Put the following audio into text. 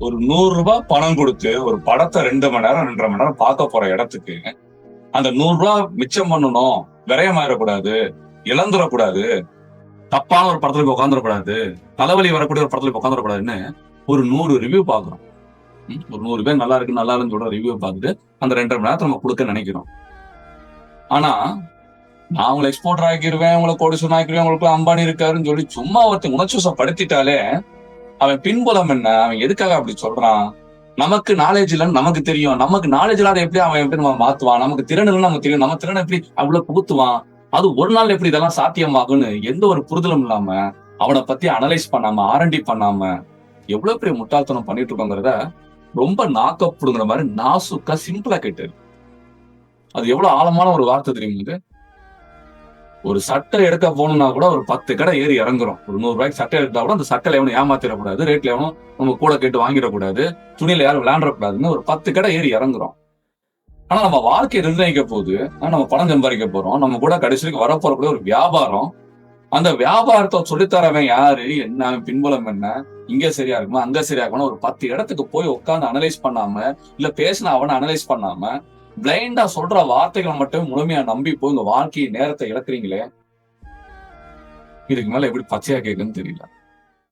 ஒரு நூறு ரூபாய் பணம் கொடுத்து ஒரு படத்தை ரெண்டு மணி நேரம் ரெண்டரை மணி நேரம் பார்க்க போற இடத்துக்கு அந்த நூறு ரூபாய் மிச்சம் பண்ணணும் விரயமாயிடக்கூடாது இழந்துடக்கூடாது தப்பான ஒரு படத்துல போய் உட்காந்துடக்கூடாது தலைவலி வரக்கூடிய ஒரு படத்துல போய் உட்காந்துடக்கூடாதுன்னு ஒரு நூறு ரிவ்யூ பாக்குறோம் ஒரு நூறு பேர் நல்லா இருக்கு நல்லா இருக்குன்னு சொல்ற ரிவ்யூ பார்த்துட்டு அந்த ரெண்டரை மணி நேரத்தை நம்ம கொடுக்க நினைக்கிறோம். ஆனா நான் உங்களை எக்ஸ்போர்ட் ஆக்கிடுவேன் உங்களை கோடிசன் ஆக்கிடுவேன் உங்களுக்கு அம்பானி இருக்காருன்னு சொல்லி சும்மா ஒருத்தன் உணர்ச்சி படுத்திட்டாலே அவன் பின்புலம் என்ன? அவன் எதுக்காக அப்படி சொல்றான்? நமக்கு நாலேஜ் இல்லைன்னு நமக்கு தெரியும். நமக்கு நாலேஜ் இல்லாத எப்படி அவன் எப்படி நம்ம மாத்துவான்? நமக்கு திறன் இல்லைன்னு நமக்கு தெரியும். நம்ம திறனை எப்படி அவ்வளவு புகுத்துவான்? அது ஒரு நாள் எப்படி இதெல்லாம் சாத்தியமாகும்னு எந்த ஒரு புரிதலும் இல்லாம அவனை பத்தி அனலைஸ் பண்ணாம ஆரண்டி பண்ணாம எவ்வளவு பெரிய முட்டாள்தனம் பண்ணிட்டு இருக்கோங்கிறத ரொம்ப நாக்கப்படுங்கிற மாதிரி நாசுக்கா சிம்பிளா கேட்டு அது எவ்வளவு ஆழமான ஒரு வார்த்தை தெரியுமா இது? ஒரு சட்டை எடுக்க போகணும்னா கூட ஒரு பத்து கடை ஏறி இறங்குறோம். ஒரு நூறு ரூபாய்க்கு சட்டை எடுத்தா கூட அந்த சட்டையில எவனும் ஏமாத்திடக்கூடாது ரேட்ல எவனும் நம்ம கூட கேட்டு வாங்கிடக்கூடாது துணியில யாரும் விளையாண்டக்கூடாதுன்னு ஒரு பத்து கடை ஏறி இறங்குறோம். ஆனா நம்ம வாழ்க்கையை நிர்ணயிக்க போகுது ஆனா நம்ம பணம் சம்பாதிக்க போறோம் நம்ம கூட கடைசிக்கு வரப்போறக்கூடிய ஒரு வியாபாரம் அந்த வியாபாரத்தை சொல்லித்தரவன் யாரு என்ன பின்புலம் என்ன இங்க சரியா இருக்குமா அங்க சரியா இருக்கணும் ஒரு பத்து இடத்துக்கு போய் உட்காந்து அனலைஸ் பண்ணாம இல்ல பேசின அவனை அனலைஸ் பண்ணாம பிளைண்டா சொல்ற வார்த்தைகளை மட்டும் முழுமையா நம்பி போய் உங்க வாழ்க்கையை நேரத்தை இழக்கிறீங்களே? இதுக்கு மேல எப்படி பச்சையா கேக்குன்னு தெரியல.